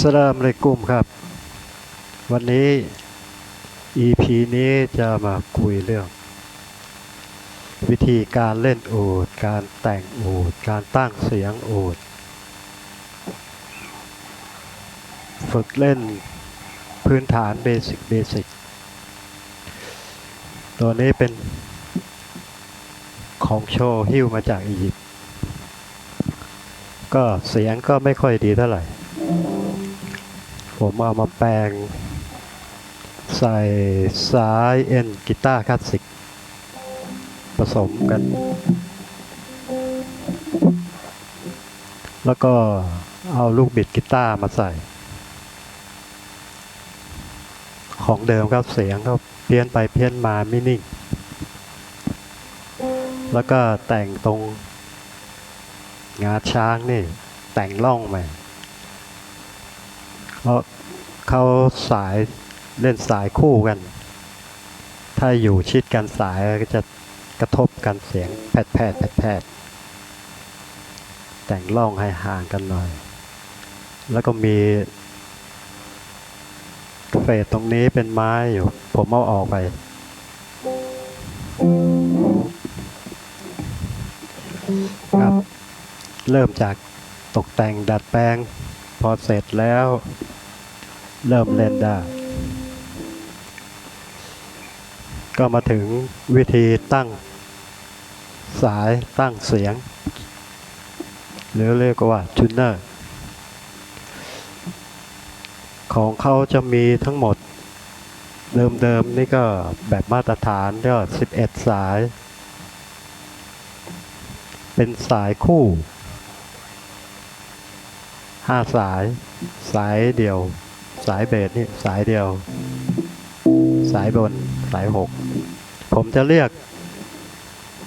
สลามอะลัยกุมครับ วันนี้ EP นี้จะมาคุยเรื่อง วิธีการเล่นโอด การแต่งโอด การตั้งเสียงโอด ฝึกเล่นพื้นฐานเบสิกเบสิกตัวนี้เป็นของโชว์ฮิ้วมาจากอียิปต์ก็เสียงก็ไม่ค่อยดีเท่าไหร่ ผมเอามาแปลง ใส่สายเอ็นกีตาร์คลาสสิก ผสมกัน แล้วก็เอาลูกบิดกีตาร์มาใส่ ของเดิมครับเสียงก็เพี้ยนไปเพี้ยนมาไม่นิ่ง แล้วก็แต่งตรงงาช้างนี่ แต่งล่องมาเพราะ เขาสายเล่นสายคู่กัน ถ้าอยู่ชิดกันสายก็จะกระทบกันเสียงแผดแผดแผดแผดแต่งล่องให้ห่างกันหน่อย แล้วก็มีเฟสตรงนี้เป็นไม้อยู่ ผมเอาออกไป ครับ เริ่มจากตกแต่งดัดแปลง พอเสร็จแล้ว เริ่มเล่นได้ ก็มาถึงวิธีตั้งสายตั้งเสียง หรือเรียกว่าจูเนอร์ ของเขาจะมีทั้งหมดเดิมๆนี่ก็แบบมาตรฐานก็ 11 สาย เป็นสายคู่ห้าสาย สายเดียว สายเบสนี่สายเดียว สายบนสายหกผมจะเรียก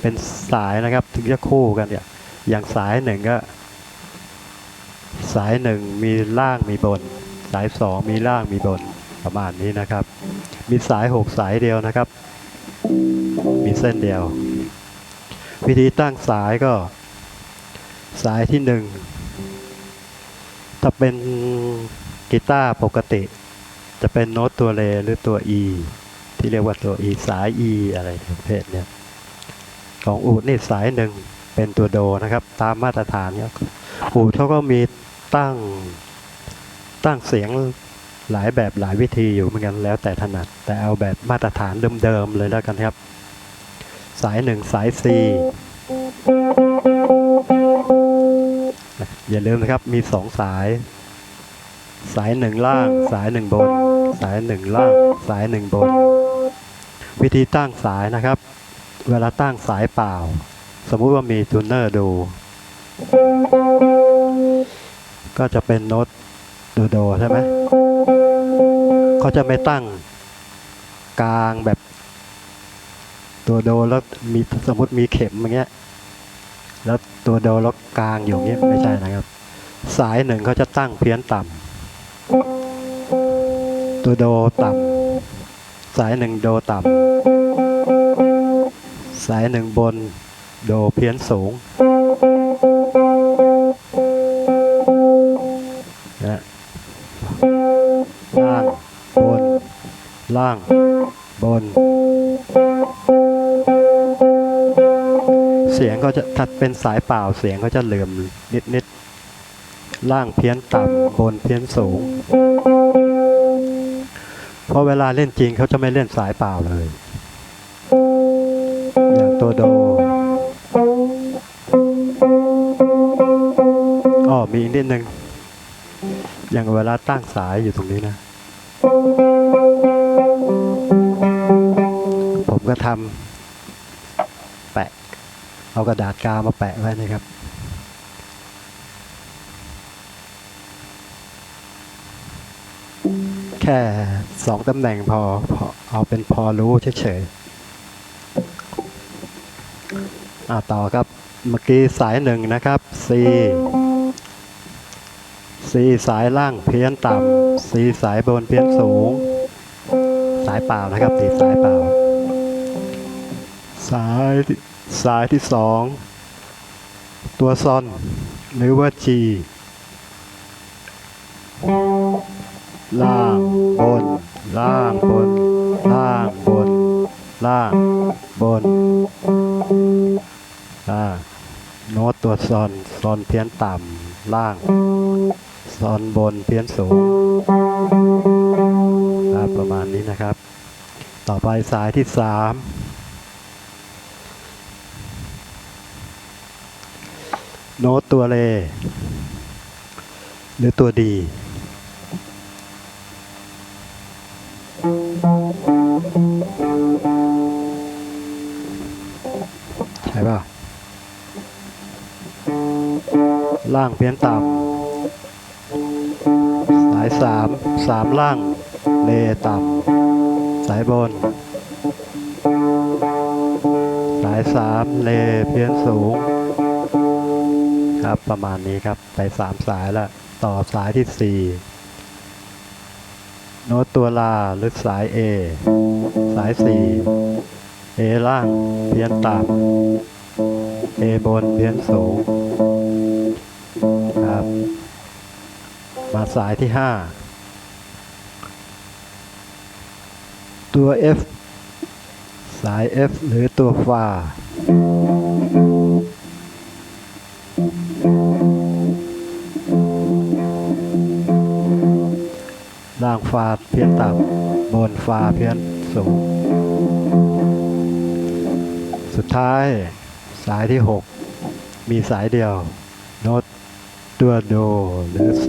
เป็นสายนะครับถึงจะคู่กันเนี่ยอย่างสายหนึ่งก็ สายหนึ่งมีล่างมีบน สายสองมีล่างมีบนประมาณนี้นะครับ มีสายหกสายเดียวนะครับ มีเส้นเดียว วิธีตั้งสายก็ สายที่หนึ่งถ้าเป็น กีตาร์ปกติ จะเป็นโน้ตตัวเลหรือตัว E ที่เรียกว่าตัว E สาย E อะไรประเภทเนี้ยของอูดนี่สายหนึ่งเป็นตัวโดนะครับ ตามมาตรฐานเนี่ยอูดเขาก็มีตั้งตั้งเสียงหลายแบบหลายวิธีอยู่เหมือนกันแล้วแต่ถนัด แต่เอาแบบมาตรฐานเดิมๆเลยแล้วกันครับ สายหนึ่งสาย C อย่าลืมนะครับมีสองสาย สายหนึ่งล่าง สายหนึ่งบน สายหนึ่งล่าง สายหนึ่งบน วิธีตั้งสายนะครับ เวลาตั้งสายเปล่า สมมุติว่ามีจูนเนอร์ดู ก็จะเป็นโน้ตโดโดใช่ไหมเขาจะไม่ตั้งกลางแบบตัวโดแล้วมีสมมติมีเข็มอย่างเงี้ย แล้วตัวโดแล้วกลางอยู่อย่างเงี้ยไม่ใช่นะครับ สายหนึ่งเขาจะตั้งเพี้ยนต่ำ ตัวโดต่ำสายหนึ่งโดต่ำสายหนึ่งบน โดเพี้ยนสูงนะล่าง บน ล่าง บน เสียงก็จะถ้าเป็นสายเปล่าเสียงก็จะเหลื่อมนิดนิดๆ ล่างเพี้ยนต่ำบนเพี้ยนสูง เพราะเวลาเล่นจริงเขาจะไม่เล่นสายเปล่าเลย อย่างตัวโดอ๋อมีอีกนิดนึง อย่างเวลาตั้งสายอยู่ตรงนี้นะ ผมก็ทำแปะ เอากระดาษกาวมาแปะไว้นะครับ แค่สองตำแหน่งพอพอเอาเป็นพอรู้เฉยๆอ่าต่อครับเมื่อกี้สายหนึ่งนะครับ C C สายล่างเพี้ยนต่ำ C สายบนเพี้ยนสูง สายเปล่านะครับตีสายเปล่า สายที่สายที่สองตัวซอนหรือว่า G ล่างบน ล่างบน ล่างบน ล่างบนล่างโน้ตตัวซอนซอนเพี้ยนต่ำล่างซอนบนเพี้ยนสูงประมาณนี้นะครับ ต่อไปสายที่สามโน้ตตัวเล หรือตัวดี ใช่ป่ะ ล่างเพี้ยนต่ำ สายสาม สามล่าง เลต่ำ สายบน สายสามเลเพี้ยนสูง ครับประมาณนี้ครับ ไปสามสายแล้ว ต่อสายที่สี่ โน้ตตัวลาหรือสาย A สายสี่ A ล่างเพียนต่ำ A บนเพียนสูงครับ มาสายที่ห้าตัว F สาย F หรือตัวฟา ล่างฟ้าเพี้ยนต่ำบนฟ้าเพี้ยนสูง สุดท้ายสายที่ 6 มีสายเดียว โน้ตตัวโดหรือ C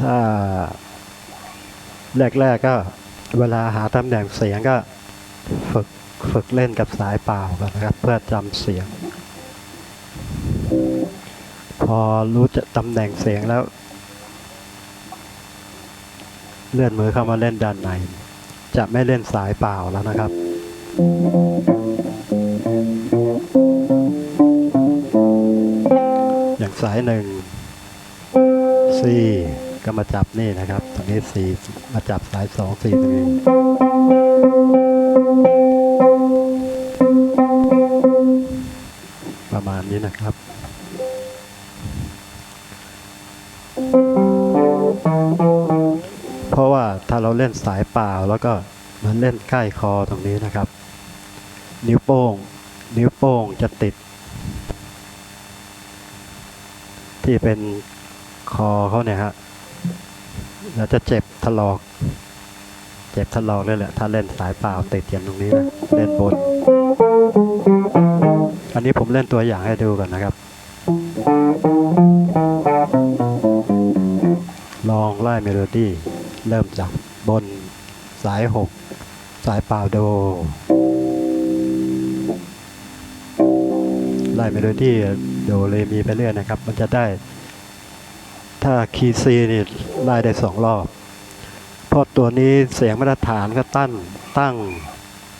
ถ้า แรก ๆ ก็เวลาหาตำแหน่งเสียงก็ฝึก ฝึกเล่นกับสายเปล่าก่อนนะครับเพื่อจำเสียง พอรู้จะตำแหน่งเสียงแล้ว เลื่อนมือเข้ามาเล่นด้านใน จะไม่เล่นสายเปล่าแล้วนะครับอย่างสายหนึ่ง C ก็มาจับนี่นะครับ ตรงนี้ C มาจับสายสอง C ตรงนี้ นี้นะครับเพราะว่าถ้าเราเล่นสายเปล่าแล้วก็มันเล่นใกล้คอตรงนี้นะครับ นิ้วโป้ง นิ้วโป้งจะติด ที่เป็นคอเขาเนี่ยฮะแล้วจะเจ็บถลอก เจ็บถลอกเลยแหละถ้าเล่นสายเปล่าติดอย่างตรงนี้นะเล่นบน นนี้ผมเล่นตัวอย่างให้ดูก่อนนะครับ ลองไล่เมโลดี้เริ่มจากบนสายหกสายเปล่าโด ไล่เมโลดี้โดเลมีไปเรื่อยนะครับ มันจะได้ ถ้าคีย์ซีนี่ไล่ได้สองรอบเพราะตัวนี้เสียงมาตรฐานก็ตั้งตั้ง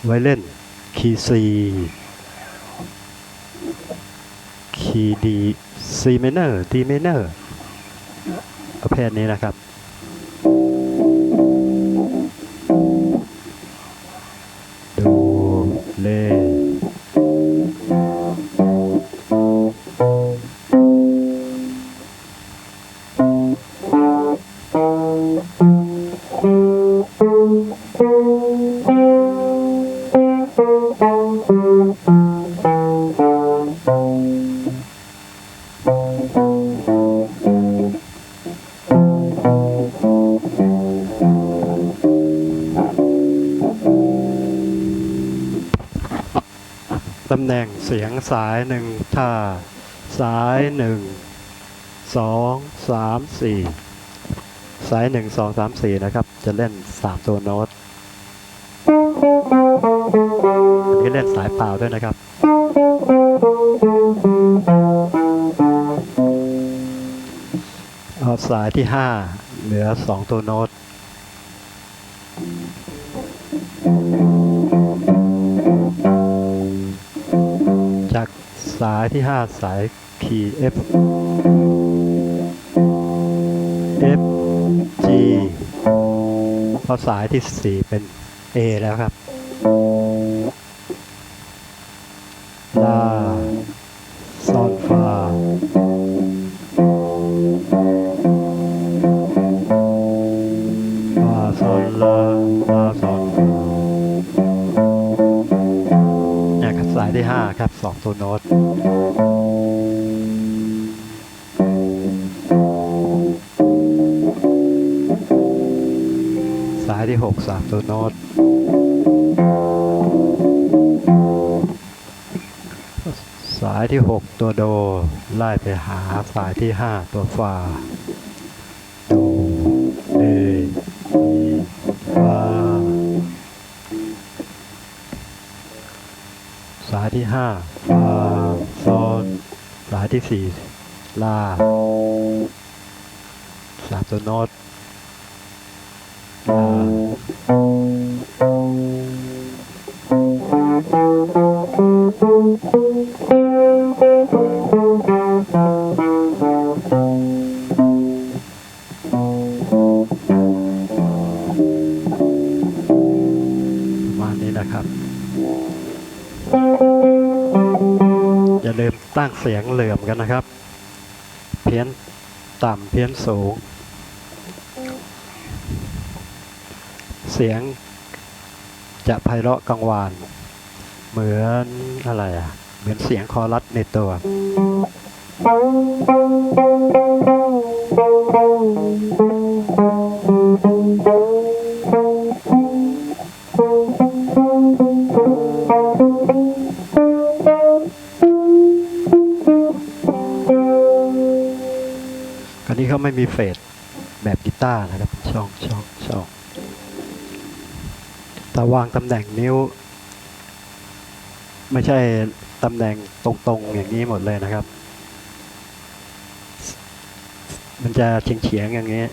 ไว้เล่นคีย์ซี คีดีซีเมเนอร์ดีเมเนอร์ประเภทนี้นะครับดูเล สายหนึ่งถ้าสายหนึ่งสองสามสี่สายหนึ่งสองสามสี่นะครับ จะเล่นสามตัวโน้ตอันนี้เล่นสายเปล่าด้วยนะครับเอาสายที่ห้าเหลือสองตัวโน้ตายที่ 5 สายคีย์ F F G พอสายที่ 4 เป็น A แล้วครับลาซอนฟาฟาซอนลาลา ครับสองตัวโน้ตสายที่หกสามตัวโน้ตสายที่หกตัวโดไล่ไปหาสายที่ห้าตัวฟาายที่ห้าฟาโซนสายที่สี่ลาสามตัวโน้ตลา ตั้งเสียงเหลื่อมกันนะครับ เพี้ยนต่ำเพี้ยนสูง เสียงจะไพเราะกังวาน เหมือนอะไรอะ เหมือนเสียงคอรัสในตัว มีเฟดแบบกีตาร์นะครับช่องช่องช่องแต่วางตำแหน่งนิ้ว ไม่ใช่ตำแหน่งตรงๆอย่างนี้หมดเลยนะครับ มันจะเฉียงเฉียงๆอย่างนี้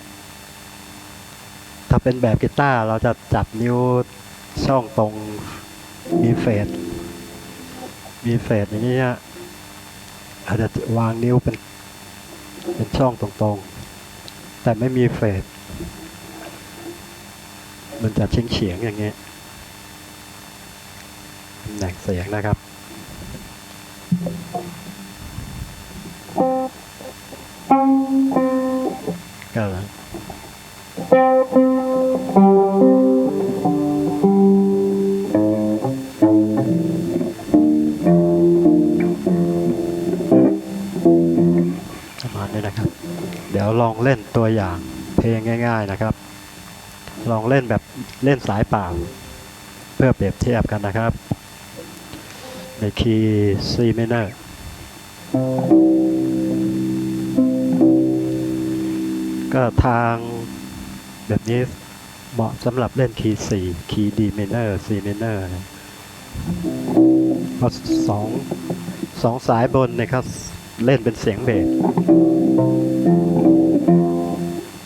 ถ้าเป็นแบบกีตาร์เราจะจับนิ้วช่องตรงมีเฟดมีเฟดอย่างนี้อาจจะวางนิ้วเป็นเป็นช่องตรงๆ แต่ไม่มีเฟดมันจะเฉียงเฉียงๆอย่างเงี้ยตำแหน่งเสียงนะครับ เล่นสายเปล่า เพื่อเปรียบเทียบกันนะครับ ในคีย์ C minor ก็ทางแบบนี้เหมาะสำหรับเล่นคีย์4คีย์ D minor C minor นะเพราะสองสองสายบนเนี่ยครับ เล่นเป็นเสียงเบส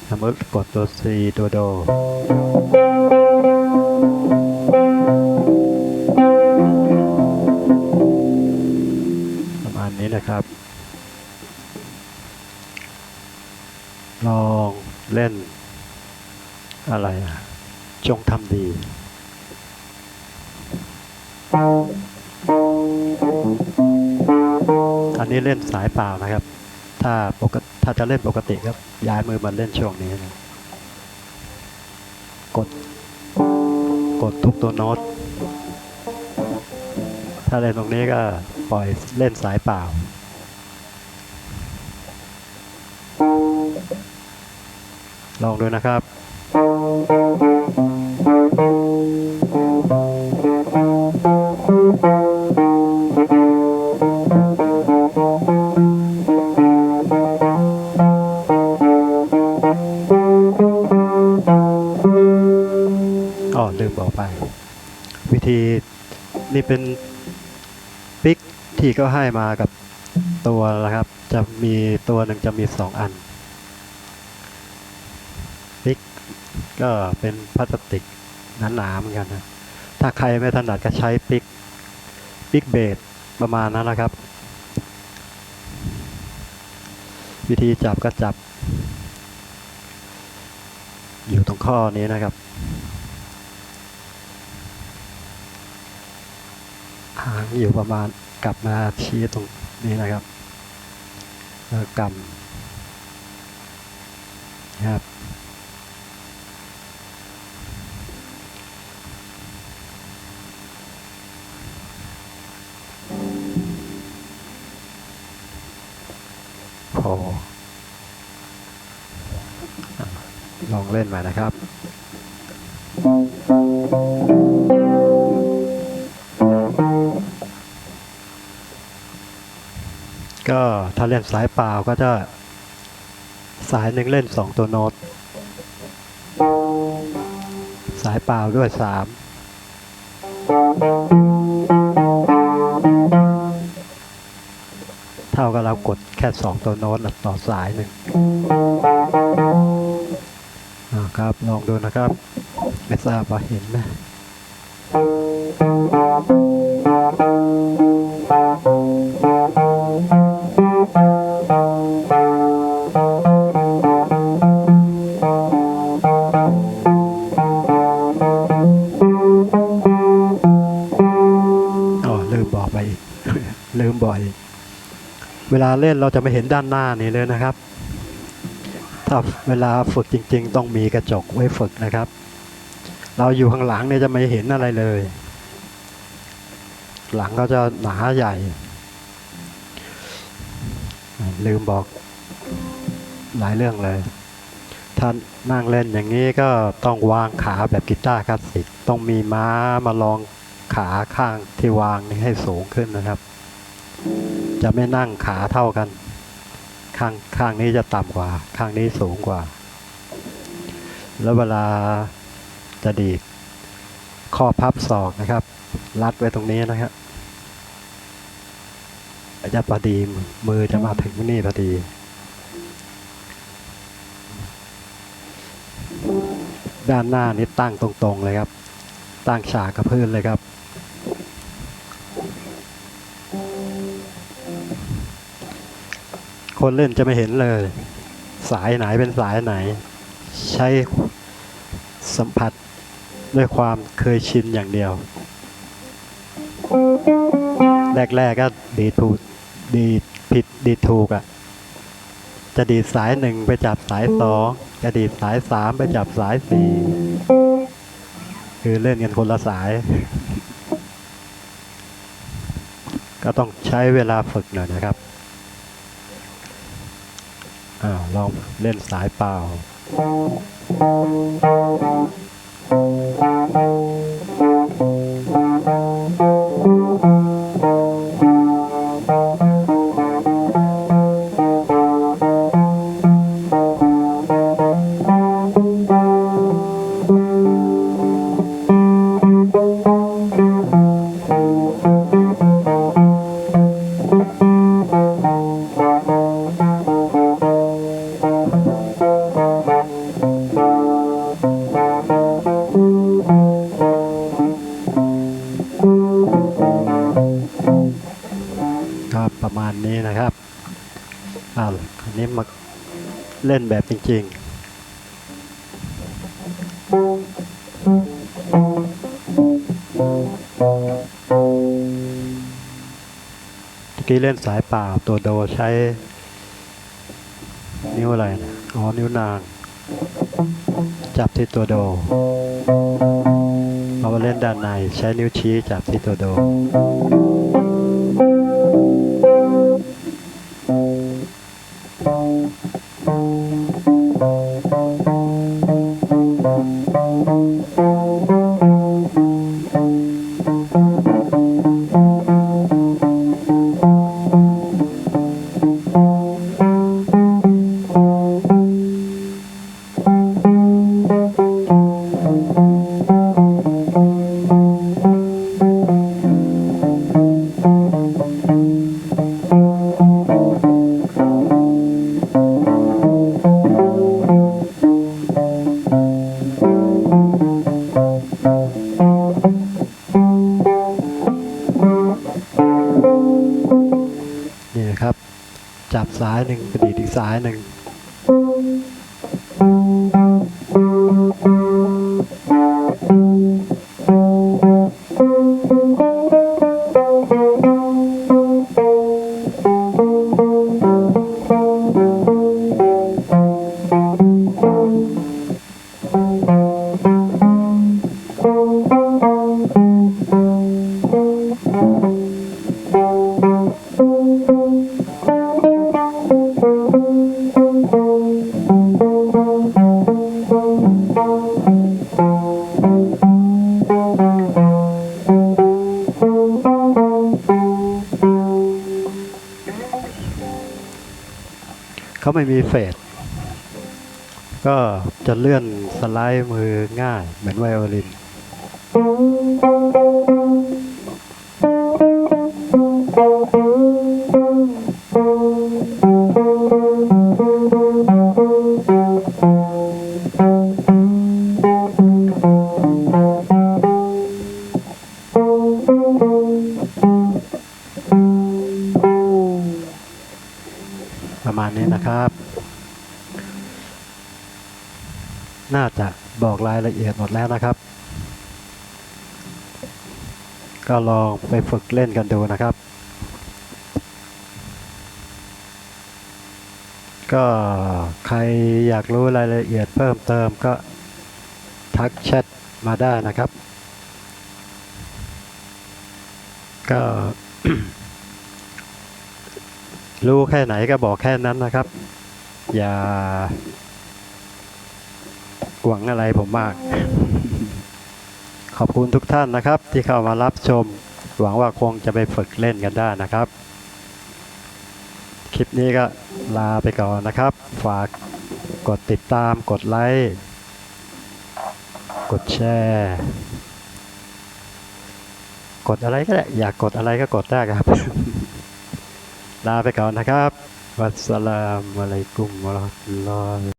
สมมติกดตัว C ตัวโด นะครับ ลองเล่น อะไรอะจงทำดีอันนี้เล่นสายเปล่านะครับ ถ้าปกถ้าจะเล่นปกติก็ย้ายมือมาเล่นช่วงนี้นะกด กดทุกตัวโน้ต ถ้าเล่นตรงนี้ก็ ปล่อยเล่นสายเปล่า ลองดูนะครับอ๋อลืมบอกไป วิธีนี่เป็น กที่เขาให้มากับตัวนะครับ จะมีตัวหนึ่งจะมีสองอันปิกก็เป็นพลาสติกหนาๆเหมือนกันนะถ้าใครไม่ถนัดก็ใช้ปิกปิกเบสประมาณนั้นนะครับ วิธีจับก็จับ อยู่ตรงข้อนี้นะครับหางอยู่ประมาณ กลับมาชี้ตรงนี้นะครับกรรมครับพอลองเล่นมานะครับาเล่นสายเปล่าก็จะสายหนึ่งเล่นสองตัวโน้ต สายเปล่าด้วยสามเท่ากับเรากดแค่สองตัวโน้ตต่อสายหนึ่งครับลองดูนะครับ ไม่ทราบว่าเห็นไหม เล่นเราจะไม่เห็นด้านหน้านี่เลยนะครับ ถ้าเวลาฝึกจริง ๆ ต้องมีกระจกไว้ฝึกนะครับ เราอยู่ข้างหลังเนี่ยจะไม่เห็นอะไรเลย หลังก็จะหนาใหญ่ ลืมบอกหลายเรื่องเลย ถ้านั่งเล่นอย่างนี้ก็ต้องวางขาแบบกีตาร์คลาสสิก ต้องมีม้ามาลองขาข้างที่วางนี่ให้สูงขึ้นนะครับ จะไม่นั่งขาเท่ากัน ข้างข้างนี้จะต่ำกว่า ข้างนี้สูงกว่า แล้วเวลาจะดีดข้อพับศอกนะครับ รัดไว้ตรงนี้นะครับจะพอดีมือจะมาถึงนี่พอดีด้านหน้านี้ตั้งตรงๆเลยครับ ตั้งฉากกับพื้นเลยครับ คนเล่นจะไม่เห็นเลย สายไหนเป็นสายไหน ใช้สัมผัสด้วยความเคยชินอย่างเดียว แรกๆก็ดีถูกดีผิดดีถูกอะ่ะ จะดีสายหนึ่งไปจับสายสองจะดีสายสามไปจับสายสี่คือเล่นกันคนละสาย ก็ต้องใช้เวลาฝึกหน่อยนะครับ อ้าวลองเล่นสายเปล่า ล่นแบบจริงๆเมื่อกี้เล่นสายเปล่าตัวโดใช้ นิ้วอะไรนะอ๋อ นิ้วนาง จับที่ตัวโดเอามาเล่นด้านในใช้นิ้วชี้จับที่ตัวโด นี่ เฟส ก็จะเลื่อนสไลด์มือง่ายเหมือนไวโอลิน แล้วนะครับ ก็ลองไปฝึกเล่นกันดูนะครับ ก็ใครอยากรู้รายละเอียดเพิ่มเติมก็ทักแชทมาได้นะครับ ก็รู้แค่ไหนก็บอกแค่นั้นนะครับ อย่าหวังอะไรผมมาก ขอบคุณทุกท่านนะครับ ที่เข้ามารับชม หวังว่าคงจะไปฝึกเล่นกันได้นะครับ คลิปนี้ก็ลาไปก่อนนะครับ ฝากกดติดตามกดไลค์กดแชร์กดอะไรก็ได้อยากกดอะไรก็กดได้ครับ ลาไปก่อนนะครับ วัสสลามอะลัยกุมวะราะห์มะตุลลอฮ